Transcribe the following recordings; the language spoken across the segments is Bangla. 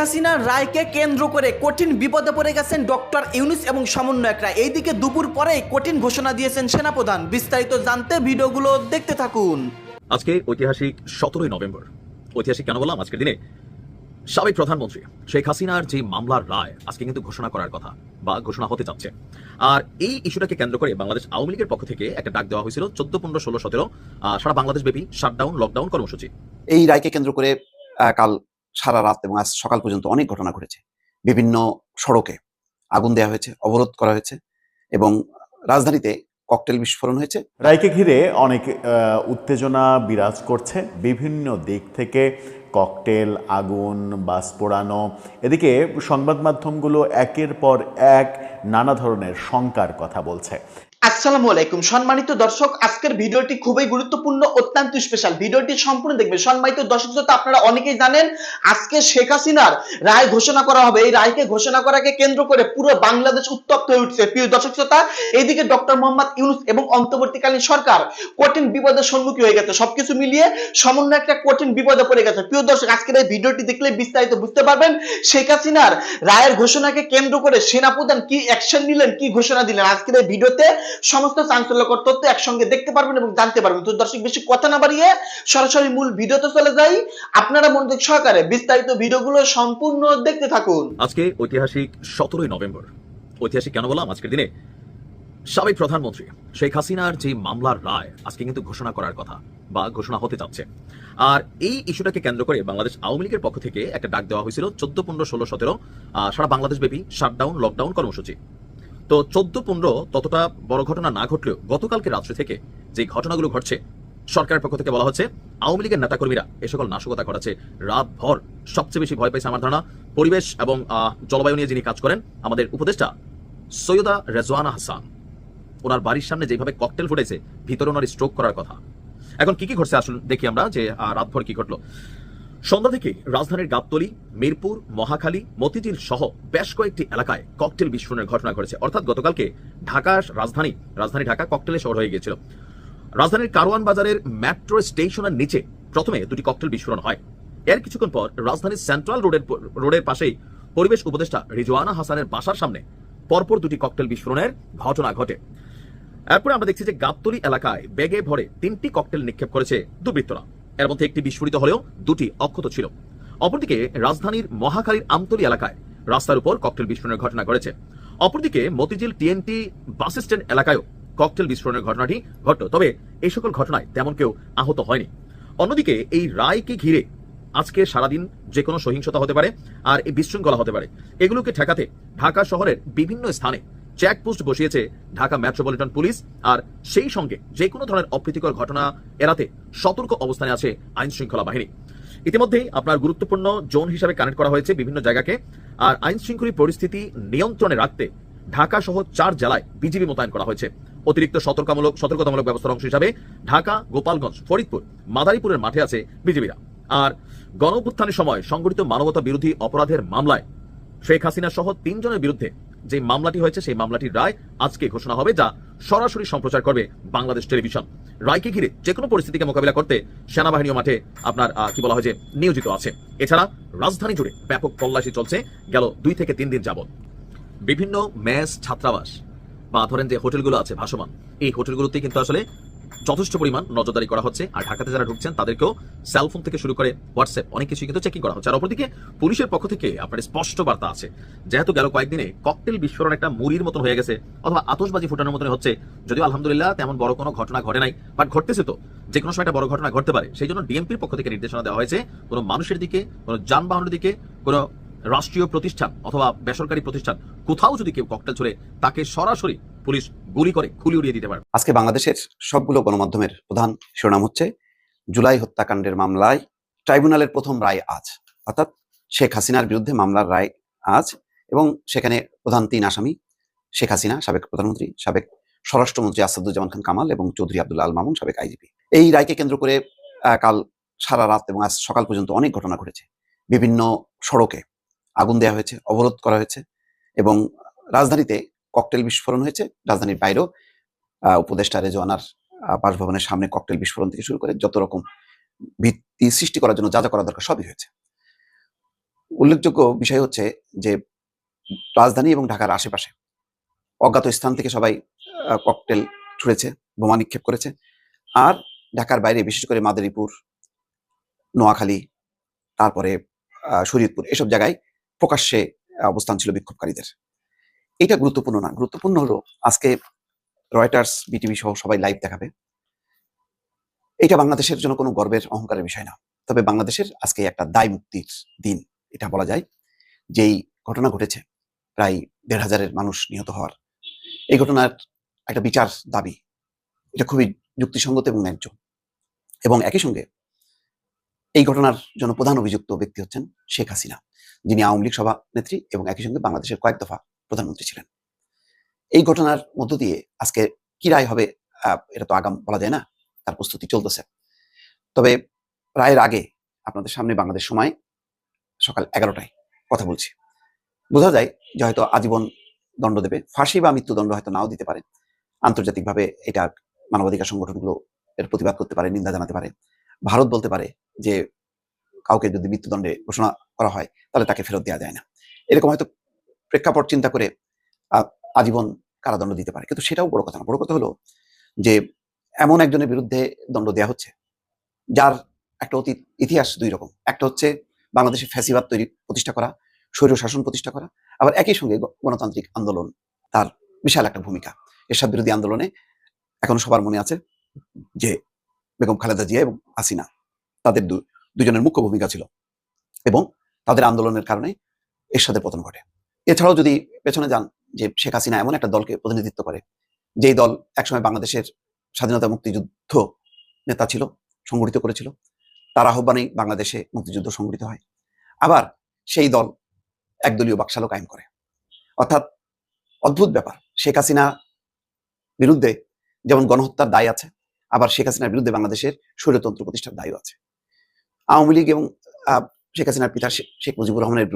হাসিনার রায়কে কেন্দ্র করে কঠিন বিপদে পড়ে গেছেন ডক্টর ইউনুস এবং সমন্বয়করা। এইদিকে দুপুর পরেই কঠিন ঘোষণা দিয়েছেন সেনাপ্রধান। বিস্তারিত জানতে ভিডিওগুলো দেখতে থাকুন। আজকে ঐতিহাসিক সতেরোই নভেম্বর। ঐতিহাসিক কেন বললাম? আজকের দিনে সাবেক প্রধানমন্ত্রী শেখ হাসিনার যে মামলার রায় আজকে কিন্তু ঘোষণা করার কথা বা ঘোষণা হতে যাচ্ছে আর এই ইস্যুটাকে কেন্দ্র করে বাংলাদেশ আওয়ামী লীগের পক্ষ থেকে একটা ডাক দেওয়া হয়েছিল চোদ্দ পনেরো ষোলো সতেরো আহ, সারা বাংলাদেশ ব্যাপী শাটডাউন লকডাউন কর্মসূচি। এই রায়কে কেন্দ্র করে আহ, কাল সারা রাত এবং আজ সকাল পর্যন্ত অনেক ঘটনা ঘটেছে। বিভিন্ন সড়কে আগুন দেওয়া হয়েছে, অবরোধ করা হয়েছে এবং রাজধানীতে ককটেল বিস্ফোরণ হয়েছে। রায়কে ঘিরে অনেক উত্তেজনা বিরাজ করছে। বিভিন্ন দিক থেকে ককটেল, আগুন, বাস পোড়ানো, এদিকে সংবাদ মাধ্যমগুলো একের পর এক নানা ধরনের শঙ্কার কথা বলছে। আসসালামু আলাইকুম। সম্মানিত দর্শক, আজকের ভিডিওটি খুবই গুরুত্বপূর্ণ, অত্যন্ত স্পেশাল ভিডিওটি সম্পূর্ণ দেখবেন। সম্মানিত দর্শক শ্রোতা, আপনারা অনেকেই জানেন, আজকে শেখ হাসিনার রায় ঘোষণা করা হবে। এই রায়কে ঘোষণা করাকে কেন্দ্র করে পুরো বাংলাদেশ উত্তপ্ত হয়ে উঠছে। প্রিয় দর্শক শ্রোতা, এইদিকে ডক্টর মোহাম্মদ ইউনুস এবং অন্তর্বর্তীকালীন সরকার কঠিন বিপদের সম্মুখীন হয়ে গেছে। সবকিছু মিলিয়ে সমন্বয় একটা কঠিন বিপদে পড়ে গেছে। প্রিয় দর্শক, আজকের এই ভিডিওটি দেখলে বিস্তারিত বুঝতে পারবেন, শেখ হাসিনার রায়ের ঘোষণাকে কেন্দ্র করে সেনাপ্রধান কি অ্যাকশন নিলেন, কি ঘোষণা দিলেন? আজকের এই ভিডিওতে সমস্ত চাঞ্চল্যকর তথ্য একসঙ্গে দেখতে পারবেন এবং জানতে পারবেন। তো দর্শক, বেশি কথা না বাড়িয়ে সরাসরি মূল ভিডিওতে চলে যাই। আপনারা মনোযোগ সহকারে বিস্তারিত ভিডিওগুলো সম্পূর্ণ দেখতে থাকুন। আজকে ঐতিহাসিক সতেরোই নভেম্বর। ঐতিহাসিক কেন বললাম? আজকের দিনে সাবেক প্রধানমন্ত্রী শেখ হাসিনার যে মামলার রায়, আজকে কিন্তু ঘোষণা করার কথা বা ঘোষণা হতে যাচ্ছে। আর এই ইস্যুটাকে কেন্দ্র করে বাংলাদেশ আওয়ামী লীগের পক্ষ থেকে একটা ডাক দেওয়া হয়েছিল, চোদ্দ, পনেরো, ষোলো, সতেরো সারা বাংলাদেশ ব্যাপী শাটডাউন লকডাউন কর্মসূচি। তো চোদ্দ পনেরো ততটা বড় ঘটনা না ঘটলেও গতকালকে রাত্রে থেকে যে ঘটনাগুলো ঘটছে, সরকারের পক্ষ থেকে বলা হচ্ছে, আওয়ামী লীগের নেতাকর্মীরা এ সকল নাশকতা ঘটাচ্ছে রাত ভর সবচেয়ে বেশি ভয় পাইছে আমার ধারণা পরিবেশ এবং জলবায়ু নিয়ে যিনি কাজ করেন, আমাদের উপদেষ্টা সৈয়দা রেজওয়ানা হাসান। ওনার বাড়ির সামনে যেভাবে ককটেল ফুটেছে, ভিতরে ওনার স্ট্রোক করার কথা। এখন কি কি ঘটছে আসলে দেখি আমরা যে রাতভর কি ঘটলো। সন্ধ্যা থেকে রাজধানীর গাবতলী, মিরপুর, মহাখালী, মতিঝিল সহ বেশ কয়েকটি এলাকায় ককটেল বিস্ফোরণের ঘটনা ঘটেছে। অর্থাৎ গতকালকে ঢাকা রাজধানী রাজধানী ঢাকা ককটেলে শহর হয়ে গিয়েছিল। রাজধানীর কারওয়ান বাজারের মেট্রো স্টেশনের নিচে প্রথমে দুটি ককটেল বিস্ফোরণ হয়। এর কিছুক্ষণ পর রাজধানীর সেন্ট্রাল রোডের রোডের পাশেই পরিবেশ উপদেষ্টা রিজওয়ানা হাসানের বাসার সামনে পরপর দুটি ককটেল বিস্ফোরণের ঘটনা ঘটে। এরপরে আমরা দেখছি যে গাবতলী এলাকায় বেগে ভরে তিনটি ককটেল নিক্ষেপ করেছে দুর্বৃত্তরা। এর মধ্যে একটি বিস্ফোরিত হলেও দুটি অক্ষত ছিল। অপরদিকে রাজধানীর মহাখালীর আমতলী এলাকায় রাস্তার উপর ককটেল বিস্ফোরণের ঘটনা ঘটেছে। অপরদিকে মতিঝিল টিএনটি বাস স্ট্যান্ড এলাকায়ও ককটেল বিস্ফোরণের ঘটনাটি ঘটল, তবে এই সকল ঘটনায় তেমন কেউ আহত হয়নি। অন্যদিকে এই রায়কে ঘিরে আজকে সারাদিন যে কোনো সহিংসতা হতে পারে আর এই বিশৃঙ্খলা হতে পারে। এগুলোকে ঠেকাতে ঢাকা শহরের বিভিন্ন স্থানে চেকপোস্ট বসিয়েছে ঢাকা মেট্রোপলিটন পুলিশ আর সেই সঙ্গে যে কোনো ধরনের অপ্রীতিকর ঘটনা এড়াতে সতর্ক অবস্থানে আছে আইন শৃঙ্খলা বাহিনী। ইতিমধ্যেই আপনার গুরুত্বপূর্ণ জোন হিসাবে কানেক্ট করা হয়েছে বিভিন্ন জায়গাকে আর আইন শৃঙ্খলী পরিস্থিতি নিয়ন্ত্রণে রাখতে ঢাকা সহ চার জেলায় বিজিবি মোতায়েন করা হয়েছে। অতিরিক্ত সতর্কমূলক, সতর্কতামূলক ব্যবস্থার অংশ হিসাবে ঢাকা, গোপালগঞ্জ, ফরিদপুর, মাদারীপুরের মাঠে আছে বিজিবিরা। আর গণ সময় সংগঠিত মানবতা বিরোধী অপরাধের মামলায় শেখ হাসিনা সহ তিনজনের বিরুদ্ধে যে মামলাটি হয়েছে, সেই মামলাটির রায় আজকে ঘোষণা হবে, যা সরাসরি সম্প্রচার করবে বাংলাদেশ টেলিভিশন। রায়কে ঘিরে যে কোনো পরিস্থিতিকে মোকাবিলা করতে সেনাবাহিনীও মাঠে আপনার কি বলা হয় যে, নিয়োজিত আছে। এছাড়া রাজধানী জুড়ে ব্যাপক তল্লাশি চলছে, গেল দুই থেকে তিন দিন যাবত বিভিন্ন ম্যাচ ছাত্রাবাস বা ধরেন যে হোটেলগুলো আছে ভাসমান, এই হোটেলগুলোতে কিন্তু আসলে যথেষ্ট পরিমাণ নজরদারি করা হচ্ছে, আর ঢাকাতে যারা ঢুকছেন, তাদেরকেও সেলফোন থেকে শুরু করে হোয়াটসঅ্যাপ অনেক কিছু কিন্তু চেকিং করা হচ্ছে। আর অপরদিকে পুলিশের পক্ষ থেকে আপনার স্পষ্ট বার্তা আছে, যেহেতু গেল কয়েকদিনে ককটেল বিস্ফোরণ একটা মুড়ির মতন হয়ে গেছে, অথবা আতশবাজি ফোটানোর মতন হচ্ছে, যদিও আলহামদুলিল্লাহ তেমন বড় কোনো ঘটনা ঘটে নাই বাট ঘটতেছে তো, যে কোনো সময় একটা বড় ঘটনা ঘটতে পারে। সেই জন্য ডিএমপির পক্ষ থেকে নির্দেশনা দেওয়া হয়েছে, কোনো মানুষের দিকে, কোনো যানবাহনের দিকে, কোনো রাষ্ট্রীয় প্রতিষ্ঠান অথবা বেসরকারি প্রতিষ্ঠান, কোথাও যদি কেউ ককটেল ছড়ে, তাকে সরাসরি পুলিশ গুলি করে খুলি উড়িয়ে দিতে পারে। আজকে বাংলাদেশের সবগুলো গণমাধ্যমের প্রধান শিরোনাম হচ্ছে, জুলাই হত্যাকাণ্ডের মামলায় ট্রাইব্যুনালের প্রথম রায় আজ। অর্থাৎ শেখ হাসিনার বিরুদ্ধে মামলার রায় আজ এবং সেখানে প্রধান তিন আসামি, শেখ হাসিনা, সাবেক প্রধানমন্ত্রী, সাবেক স্বরাষ্ট্রমন্ত্রী আসাদুজ্জামান খান কামাল এবং চৌধুরী আব্দুল আল মামুন, সাবেক আইজিপি। এই রায়কে কেন্দ্র করে কাল সারা রাত এবং আজ সকাল পর্যন্ত অনেক ঘটনা ঘটেছে। বিভিন্ন সড়কে আগুন দেওয়া হয়েছে, অবরোধ করা হয়েছে এবং রাজধানীতে ককটেল বিস্ফোরণ হয়েছে। রাজধানীর বাইরেও উপদেষ্টা রেজওয়ানার বাসভবনের সামনে ককটেল বিস্ফোরণ থেকে শুরু করে যত রকম ভিত্তি সৃষ্টি করার জন্য যা যা করা দরকার সবই হয়েছে। উল্লেখযোগ্য বিষয় হচ্ছে যে, রাজধানী এবং ঢাকার আশেপাশে অজ্ঞাত স্থান থেকে সবাই ককটেল ছুঁড়েছে, বোমা নিক্ষেপ করেছে। আর ঢাকার বাইরে বিশেষ করে মাদারীপুর, নোয়াখালী, তারপরে শরীয়তপুর এসব জায়গায় প্রকাশ্যে অবস্থান ছিল বিক্ষোভকারীদের। এটা গুরুত্বপূর্ণ না। গুরুত্বপূর্ণ হলো আজকে রয়টার্স বিটিভি সহ সবাই লাইভ দেখাবে। এটা বাংলাদেশের জন্য কোনো গর্বের, অহংকারের বিষয় না। তবে বাংলাদেশের আজকে একটা দায় মুক্তির দিন, এটা বলা যায়। যেই ঘটনা ঘটেছে, প্রায় দেড় হাজারের মানুষ নিহত হওয়ার। এই ঘটনার একটা বিচার দাবি। এটা খুবই যুক্তিসঙ্গত এবং ন্যায্য। এবং একই সঙ্গে এই ঘটনার জন্য প্রধান অভিযুক্ত ব্যক্তি হচ্ছেন শেখ হাসিনা, যিনি আওয়ামী লীগ সভানেত্রী এবং একই সঙ্গে বাংলাদেশের কয়েক দফা প্রধানমন্ত্রী ছিলেন। এই ঘটনার মধ্য দিয়ে আজকে কি রায় হবে এটা তো আগাম বলা যায় না, তার প্রস্তুতি চলতেছে। তবে রায়ের আগে আপনাদের সামনে বাংলাদেশ সময়, সকাল এগারোটায় কথা বলছি। বোঝা যায় যে হয়তো আজীবন দণ্ড দেবে, ফাঁসি বা মৃত্যুদণ্ড হয়তো নাও দিতে পারে। আন্তর্জাতিকভাবে এটা মানবাধিকার সংগঠনগুলো এর প্রতিবাদ করতে পারে, নিন্দা জানাতে পারে। ভারত বলতে পারে যে কাউকে যদি মৃত্যুদণ্ডে ঘোষণা করা হয়, তাহলে তাকে ফেরত দেওয়া যায় না। এরকম হয়তো প্রেক্ষাপট চিন্তা করে আজীবন কারাদণ্ড দিতে পারে। কিন্তু সেটাও বড় কথা না। বড় কথা হলো যে এমন একজনের বিরুদ্ধে দণ্ড দেওয়া হচ্ছে, যার একটা অতীত, ইতিহাস দুই রকম। একটা হচ্ছে বাংলাদেশে ফ্যাসিবাদ তৈরি প্রতিষ্ঠা করা, স্বৈর শাসন প্রতিষ্ঠা করা, আবার একই সঙ্গে গণতান্ত্রিক আন্দোলন তার বিশাল একটা ভূমিকা। এরশাদ বিরোধী আন্দোলনে এখন সবার মনে আছে যে বেগম খালেদা জিয়া এবং হাসিনা, তাদের দুজনের মুখ্য ভূমিকা ছিল এবং তাদের আন্দোলনের কারণে এরশাদের পতন ঘটে। এছাড়াও যদি পেছনে যান যে শেখ হাসিনা এমন একটা দলকে প্রতিনিধিত্ব করে, যেই দল একসময় বাংলাদেশের স্বাধীনতা মুক্তিযুদ্ধ নেতা ছিল, সংগঠিত করেছিল, তার আহ্বানেই বাংলাদেশে মুক্তিযুদ্ধ সংগঠিত হয়। আবার সেই দল একদলীয় বাকশালও কায়েম করে। অর্থাৎ অদ্ভুত ব্যাপার, শেখ হাসিনা বিরুদ্ধে যেমন গণহত্যার দায় আছে আবার শেখ হাসিনার বিরুদ্ধে বাংলাদেশের স্বৈরতন্ত্র প্রতিষ্ঠার দায়ও আছে। আওয়ামী লীগ এবং শেখ হাসিনার পিতা শেখ মুজিবুর রহমানের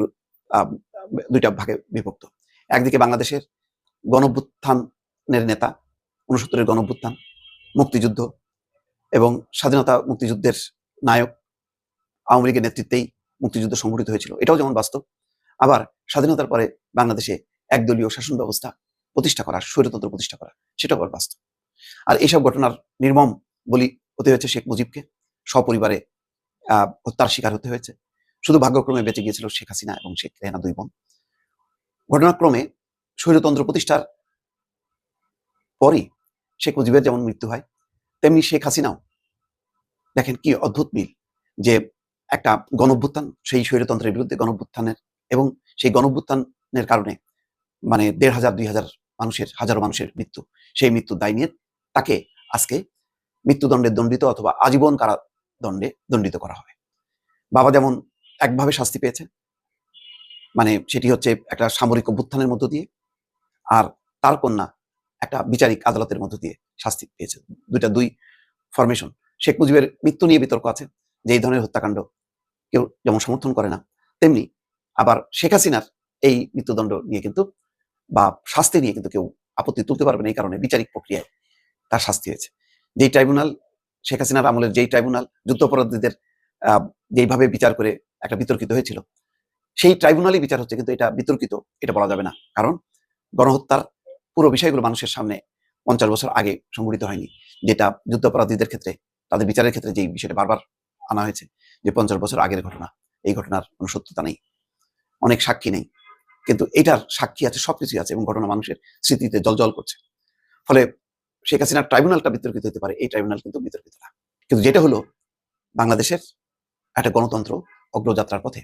দুইটা ভাগে বিভক্ত। একদিকে বাংলাদেশের গণভ্যুত্থানের নেতা উনসত্তরের গণভ্যুত্থান, মুক্তিযুদ্ধ এবং স্বাধীনতা মুক্তিযুদ্ধের নায়ক আওয়ামী লীগের নেতৃত্বেই মুক্তিযুদ্ধ সংঘটিত হয়েছিল। এটাও যেমন বাস্তব, আবার স্বাধীনতার পরে বাংলাদেশে একদলীয় শাসন ব্যবস্থা প্রতিষ্ঠা করা, স্বৈরতন্ত্র প্রতিষ্ঠা করা, সেটাও আবার বাস্তব। আর এইসব ঘটনার নির্মম বলি হতে হয়েছে শেখ মুজিবকে। সপরিবারে হত্যার শিকার হতে হয়েছে। শুধু ভাগ্যক্রমে বেঁচে গিয়েছিল শেখ হাসিনা এবং শেখ রেহানা দুই বোন। ঘটনাক্রমে স্বৈরতন্ত্র প্রতিষ্ঠার পরই শেখ মুজিবের যেমন মৃত্যু হয়, তেমনি শেখ হাসিনাও। দেখেন কি অদ্ভুত মিল যে একটা গণভ্যুত্থান, সেই স্বৈরতন্ত্রের বিরুদ্ধে গণভ্যুত্থানের এবং সেই গণভ্যুত্থানের কারণে মানে দেড় হাজার, দুই হাজার মানুষের, হাজারো মানুষের মৃত্যু, সেই মৃত্যুর দায় নিয়ে তাকে আজকে মৃত্যুদণ্ডে দণ্ডিত অথবা আজীবন কারাদণ্ডে দণ্ডিত করা হবে। বাবা যেমন একভাবে শাস্তি পেয়েছে মানে সেটি হচ্ছে একটা সামরিক অভ্যুত্থানের মধ্য দিয়ে, আর তার কন্যা একটা বিচারিক আদালতের মধ্য দিয়ে শাস্তি পেয়েছে। দুইটা দুই ফরমেশন শেখ মুজিবের মৃত্যু নিয়ে বিতর্ক আছে যে এই ধরনের হত্যাকাণ্ড কেউ যেমন সমর্থন করে না, তেমনি আবার শেখ হাসিনার এই মৃত্যুদণ্ড নিয়ে কিন্তু বা শাস্তি নিয়ে কিন্তু কেউ আপত্তি তুলতে পারবে না এই কারণে বিচারিক প্রক্রিয়ায়। তার শাস্তি হয়েছে। যেই ট্রাইব্যুনাল, শেখ হাসিনার আমলের যেই ট্রাইব্যুনাল যুদ্ধাপরাধীদের যেইভাবে বিচার করে একটা বিতর্কিত হয়েছিল, সেই ট্রাইব্যুনালই বিচার হচ্ছে, কিন্তু এটা বিতর্কিত, এটা বলা যাবে না। কারণ গণহত্যার পুরো বিষয়গুলো মানুষের সামনে পঞ্চাশ বছর আগে সংঘটিত হয়নি, যেটা যুদ্ধাপরাধীদের ক্ষেত্রে, তাদের বিচারের ক্ষেত্রে যেই বিষয়টা বারবার আনা হয়েছে, যে পঞ্চাশ বছর আগের ঘটনা, এই ঘটনার কোনো সত্যতা নেই, অনেক সাক্ষী নেই। কিন্তু এটার সাক্ষী আছে, সবকিছুই আছে এবং ঘটনা মানুষের স্মৃতিতে জলজল করছে। ফলে শেখ হাসিনার ট্রাইব্যুনালটা বিতর্কিত হতে পারে, এই ট্রাইব্যুনাল কিন্তু বিতর্কিত না। কিন্তু যেটা হলো, বাংলাদেশের একটা গণতন্ত্র অগ্রযাত্রার পথে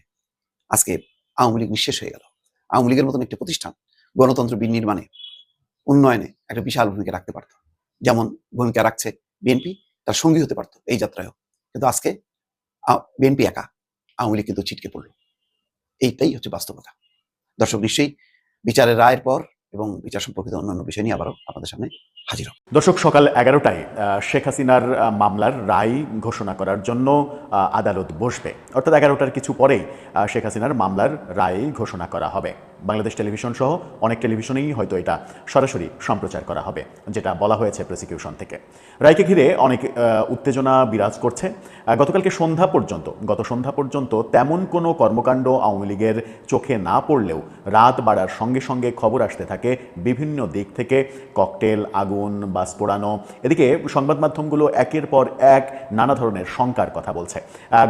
আজকে আওয়ামী লীগ নিঃশেষ হয়ে গেল। আওয়ামী লীগের মতন একটি প্রতিষ্ঠান গণতন্ত্র বিনির্মাণে, উন্নয়নে একটা বিশাল ভূমিকা রাখতে পারত। যেমন ভূমিকা রাখছে বিএনপি তার সঙ্গী হতে পারতো এই যাত্রায়ও। কিন্তু আজকে বিএনপি একা আওয়ামী লীগ কিন্তু ছিটকে পড়ল। এইটাই হচ্ছে বাস্তবতা। দর্শক, নিশ্চয়ই বিচারের রায়ের পর এবং বিচার সম্পর্কিত অন্যান্য বিষয় নিয়ে আবারও আপনাদের সামনে হাজির হব। দর্শক, সকাল এগারোটায় শেখ হাসিনার মামলার রায় ঘোষণা করার জন্য আদালত বসবে। অর্থাৎ এগারোটার কিছু পরেই শেখ হাসিনার মামলার রায় ঘোষণা করা হবে। বাংলাদেশ টেলিভিশন সহ অনেক টেলিভিশনেই হয়তো এটা সরাসরি সম্প্রচার করা হবে, যেটা বলা হয়েছে প্রসিকিউশন থেকে। রায়কে ঘিরে অনেক উত্তেজনা বিরাজ করছে। গতকালকে সন্ধ্যা পর্যন্ত, গত সন্ধ্যা পর্যন্ত তেমন কোনো কর্মকাণ্ড আওয়ামী লীগের চোখে না পড়লেও রাত বাড়ার সঙ্গে সঙ্গে খবর আসতে থাকে বিভিন্ন দিক থেকে, ককটেল, আগুন, বাস পোড়ানো। এদিকে সংবাদ মাধ্যমগুলো একের পর এক নানা ধরনের শঙ্কার কথা বলছে।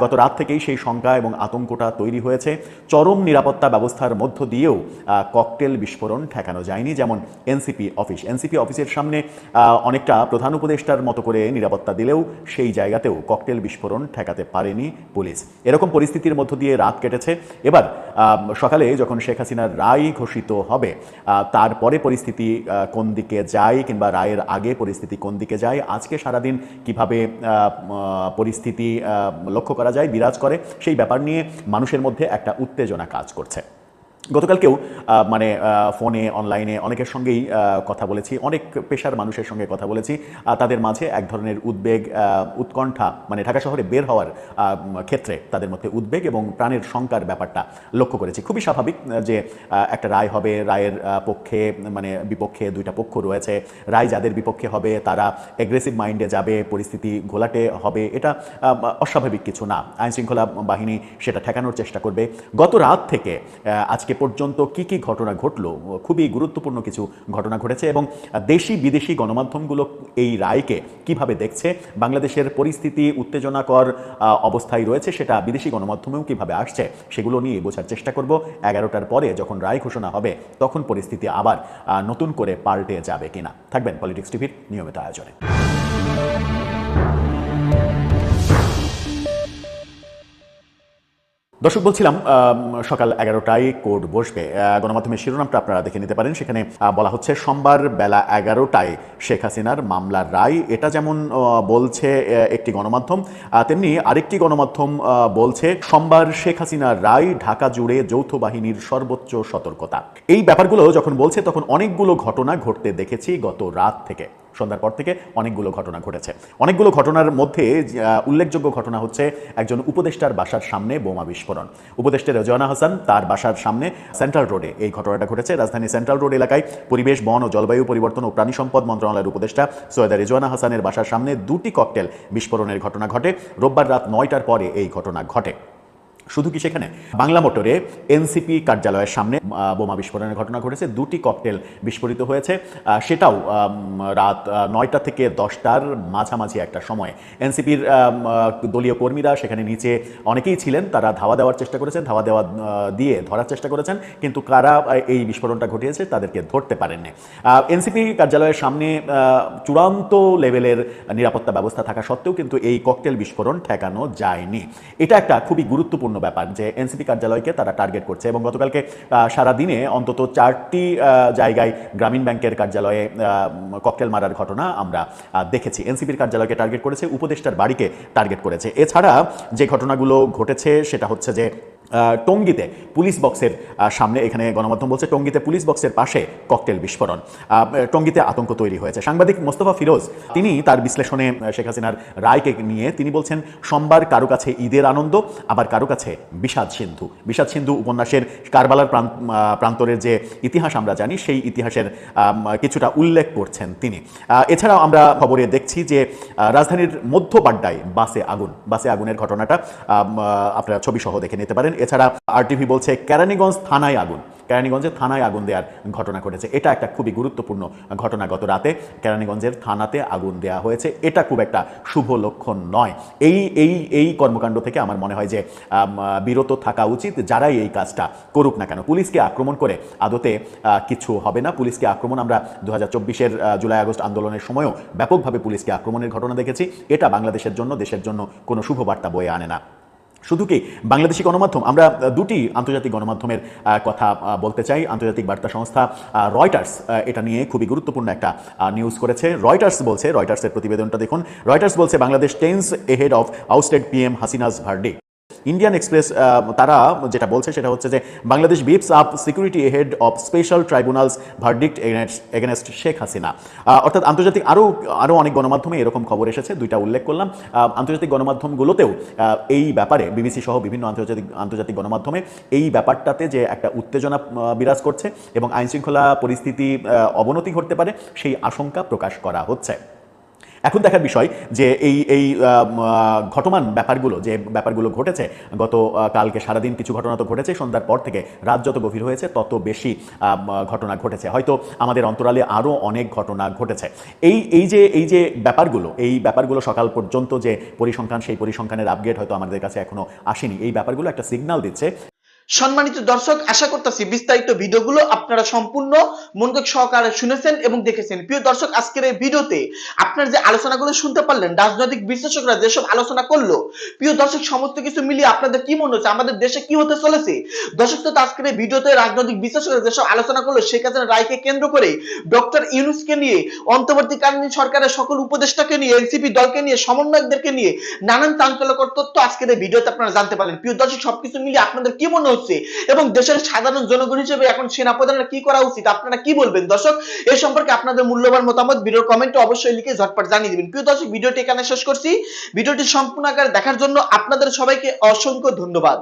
গত রাত থেকেই সেই শঙ্কা এবং আতঙ্কটা তৈরি হয়েছে। চরম নিরাপত্তা ব্যবস্থার মধ্য দিয়েও আহ, ককটেল বিস্ফোরণ ঠেকানো যায়নি যেমন এনসিপি অফিস। এনসিপি অফিসের সামনে অনেকটা প্রধান উপদেষ্টার মতো করে নিরাপত্তা দিলেও সেই জায়গাতেও ককটেল বিস্ফোরণ ঠেকাতে পারেনি পুলিশ। এরকম পরিস্থিতির মধ্য দিয়ে রাত কেটেছে। এবার সকালে যখন শেখ হাসিনার রায় ঘোষিত হবে তারপরে পরিস্থিতি কোন দিকে যায় কিংবা রায়ের আগে পরিস্থিতি কোন দিকে যায় আজকে সারাদিন কীভাবে পরিস্থিতি লক্ষ্য করা যায় বিরাজ করে সেই ব্যাপার নিয়ে মানুষের মধ্যে একটা উত্তেজনা কাজ করছে। গতকালকেও মানে ফোনে, অনলাইনে অনেকের সঙ্গেই কথা বলেছি। অনেক পেশার মানুষের সঙ্গে কথা বলেছি। তাদের মাঝে এক ধরনের উদ্বেগ উৎকণ্ঠা মানে ঢাকা শহরে বের হওয়ার ক্ষেত্রে তাদের মধ্যে উদ্বেগ এবং প্রাণের শঙ্কার ব্যাপারটা লক্ষ্য করেছি। খুবই স্বাভাবিক যে একটা রায় হবে, রায়ের পক্ষে মানে বিপক্ষে দুইটা পক্ষ রয়েছে। রায় যাদের বিপক্ষে হবে, তারা এগ্রেসিভ মাইন্ডে যাবে, পরিস্থিতি ঘোলাটে হবে। এটা অস্বাভাবিক কিছু না। আইনশৃঙ্খলা বাহিনী সেটা ঠেকানোর চেষ্টা করবে। গত রাত থেকে আজকে পর্যন্ত কি কি ঘটনা ঘটলো? খুবই গুরুত্বপূর্ণ কিছু ঘটনা ঘটেছে এবং দেশি বিদেশি গণমাধ্যমগুলো এই রায়কে কীভাবে দেখছে? বাংলাদেশের পরিস্থিতি উত্তেজনাকর অবস্থায় রয়েছে, সেটা বিদেশি গণমাধ্যমেও কীভাবে আসছে সেগুলো নিয়ে বোঝার চেষ্টা করব। এগারোটার পরে যখন রায় ঘোষণা হবে, তখন পরিস্থিতি আবার নতুন করে পাল্টে যাবে কিনা? থাকবেন পলিটিক্স টিভির নিয়মিত আয়োজনে। দর্শক, বলছিলাম সকাল এগারোটায় কোর্ট বসবে। গণমাধ্যমের শিরোনামটা আপনারা দেখে নিতে পারেন। সেখানে বলা হচ্ছে, সোমবার বেলা এগারোটায় শেখ হাসিনার মামলার রায়। এটা যেমন বলছে একটি গণমাধ্যম তেমনি আরেকটি গণমাধ্যম বলছে, সোমবার শেখ হাসিনার রায় ঢাকা জুড়ে যৌথ বাহিনীর সর্বোচ্চ সতর্কতা। এই ব্যাপারগুলো যখন বলছে, তখন অনেকগুলো ঘটনা ঘটতে দেখেছি গত রাত থেকে। সন্ধ্যার পর থেকে অনেকগুলো ঘটনা ঘটেছে। অনেকগুলো ঘটনার মধ্যে উল্লেখযোগ্য ঘটনা হচ্ছে একজন উপদেষ্টার বাসার সামনে বোমা বিস্ফোরণ। উপদেষ্টা রেজওয়ানা হাসান তার বাসার সামনে সেন্ট্রাল রোডে এই ঘটনাটা ঘটেছে। রাজধানী সেন্ট্রাল রোড এলাকায় পরিবেশ, বন ও জলবায়ু পরিবর্তন ও প্রাণী সম্পদ মন্ত্রণালয়ের উপদেষ্টা সৈয়দা রেজওয়ানা হাসানের বাসার সামনে দুটি ককটেল বিস্ফোরণের ঘটনা ঘটে। রোববার রাত নয়টার পরে এই ঘটনা ঘটে। শুধু কি সেখানে? বাংলা মোটরে এনসিপি কার্যালয়ের সামনে বোমা বিস্ফোরণের ঘটনা ঘটেছে, দুটি ককটেল বিস্ফোরিত হয়েছে সেটাও রাত নয়টা থেকে দশটার মাঝামাঝি একটা সময়। এনসিপির দলীয় কর্মীরা সেখানে নিচে অনেকেই ছিলেন, তারা ধাওয়া দেওয়ার চেষ্টা করেছেন, ধাওয়া দেওয়া দিয়ে ধরার চেষ্টা করেছেন, কিন্তু কারা এই বিস্ফোরণটা ঘটিয়েছে তাদেরকে ধরতে পারেননি। এনসিপি কার্যালয়ের সামনে চূড়ান্ত লেভেলের নিরাপত্তা ব্যবস্থা থাকা সত্ত্বেও কিন্তু এই ককটেল বিস্ফোরণ ঠেকানো যায়নি। এটা একটা খুবই গুরুত্বপূর্ণ ব্যাপার যে এনসিপি কার্যালয়কে তারা টার্গেট করছে এবং গতকালকে সারা সারাদিনে অন্তত চারটি জায়গায় গ্রামীণ ব্যাংকের কার্যালয়ে ককটেল মারার ঘটনা আমরা দেখেছি। এনসিপির কার্যালয়কে টার্গেট করেছে, উপদেষ্টার বাড়িকে টার্গেট করেছে। এছাড়া যে ঘটনাগুলো ঘটেছে সেটা হচ্ছে যে টঙ্গীতে পুলিশ বক্সের সামনে এখানে গণমাধ্যম বলছে, টঙ্গিতে পুলিশ বক্সের পাশে ককটেল বিস্ফোরণ। টঙ্গিতে আতঙ্ক তৈরি হয়েছে। সাংবাদিক মোস্তফা ফিরোজ, তিনি তার বিশ্লেষণে শেখ হাসিনার রায়কে নিয়ে তিনি বলছেন, সোমবার কারও কাছে ঈদের আনন্দ, আবার কারও কাছে বিষাদ সিন্ধু। বিষাদ সিন্ধু উপন্যাসের কারবালার প্রান্তরের যে ইতিহাস আমরা জানি, সেই ইতিহাসের কিছুটা উল্লেখ করছেন তিনি। এছাড়াও আমরা খবরে দেখছি যে রাজধানীর মধ্য বাড্ডায় বাসে আগুন, বাসে আগুনের ঘটনাটা আপনারা ছবি সহ দেখে নিতে পারেন। এছাড়া আরটিভি বলছে কেরানীগঞ্জ থানায় আগুন। কেরানীগঞ্জে থানায় আগুন দেওয়ার ঘটনা ঘটেছে। এটা একটা খুবই গুরুত্বপূর্ণ ঘটনা গত রাতে। কেরানীগঞ্জের থানাতে আগুন দেওয়া হয়েছে। এটা খুব একটা শুভ লক্ষণ নয়। এই এই এই কর্মকাণ্ড থেকে আমার মনে হয় যে বিরত থাকা উচিত। যারাই এই কাজটা করুক না কেন, পুলিশকে আক্রমণ করে আদতে কিছু হবে না। পুলিশকে আক্রমণ আমরা দু হাজার জুলাই আগস্ট আন্দোলনের সময়ও ব্যাপকভাবে পুলিশকে আক্রমণের ঘটনা দেখেছি। এটা বাংলাদেশের জন্য, দেশের জন্য কোনো শুভ বার্তা বয়ে আনে না। শুধু কি বাংলাদেশি গণমাধ্যম? আমরা দুটি আন্তর্জাতিক গণমাধ্যমের কথা বলতে চাই। আন্তর্জাতিক বার্তা সংস্থা রয়টার্স এটা নিয়ে খুবই গুরুত্বপূর্ণ একটা নিউজ করেছে। রয়টার্স বলছে রয়টার্সের প্রতিবেদনটা দেখুন। রয়টার্স বলছে, Bangladesh tense ahead of ousted PM Hasina's verdict. Indian Express তারা যেটা বলছে সেটা হচ্ছে যে Bangladesh beefs up security head of special tribunal's verdict against Sheikh Hasina অর্থাৎ আন্তর্জাতিক আরও আরও অনেক গণমাধ্যমে এরকম খবর এসেছে, দুইটা উল্লেখ করলাম। আন্তর্জাতিক গণমাধ্যমগুলোতেও এই ব্যাপারে, বিবিসি সহ বিভিন্ন আন্তর্জাতিক আন্তর্জাতিক গণমাধ্যমে এই ব্যাপারটাতে যে একটা উত্তেজনা বিরাজ করছে এবং আইনশৃঙ্খলা পরিস্থিতি অবনতি ঘটতে পারে, সেই আশঙ্কা প্রকাশ করা হচ্ছে। এখন দেখার বিষয় যে এই এই ঘটমান ব্যাপারগুলো, যে ব্যাপারগুলো ঘটেছে, গত কালকে সারাদিন কিছু ঘটনা তো ঘটেছে, সন্ধ্যার পর থেকে রাত যত গভীর হয়েছে, তত বেশি ঘটনা ঘটেছে। হয়তো আমাদের অন্তরালে আরও অনেক ঘটনা ঘটেছে। এই এই যে এই যে ব্যাপারগুলো, এই ব্যাপারগুলো সকাল পর্যন্ত যে পরিসংখ্যান, সেই পরিসংখ্যানের আপডেট হয়তো আমাদের কাছে এখনও আসেনি। এই ব্যাপারগুলো একটা সিগন্যাল দিচ্ছে। সম্মানিত দর্শক, আশা করতেছি বিস্তারিত ভিডিওগুলো আপনারা সম্পূর্ণ মনোযোগ সহকারে শুনেছেন এবং দেখেছেন। প্রিয় দর্শক, আজকের এই ভিডিওতে আপনার যে আলোচনাগুলো শুনতে পারলেন, রাজনৈতিক বিশ্লেষকরা যেসব আলোচনা করল, প্রিয় দর্শক, সমস্ত কিছু মিলিয়ে আপনাদের কি মনে হচ্ছে? আমাদের দেশে কি হতে চলেছে? দর্শক, তো আজকের এই ভিডিওতে রাজনৈতিক বিশ্লেষকরা যেসব আলোচনা করল, শেখ হাসিনা রায়কে কেন্দ্র করে ডক্টর ইউনুসকে নিয়ে, অন্তর্বর্তীকালীন সরকারের সকল উপদেষ্টাকে নিয়ে, এনসিপি দলকে নিয়ে, সমন্বয়কদেরকে নিয়ে নানান চাঞ্চল্যকর তথ্য আজকের এই ভিডিওতে আপনারা জানতে পারলেন। প্রিয় দর্শক, সবকিছু মিলিয়ে আপনাদের কি মনে হচ্ছে। এবং দেশের সাধারণ জনগণ হিসেবে এখন সেনাপ্রধানের কি করা উচিত? আপনারা কি বলবেন? দর্শক, এ সম্পর্কে আপনাদের মূল্যবান মতামত ভিডিওর কমেন্টে অবশ্যই লিখে ঝটপট জানিয়ে দিবেন। প্রিয় দর্শক, ভিডিওটি এখানে শেষ করছি। ভিডিওটি সম্পূর্ণ আকারে দেখার জন্য আপনাদের সবাইকে অসংখ্য ধন্যবাদ।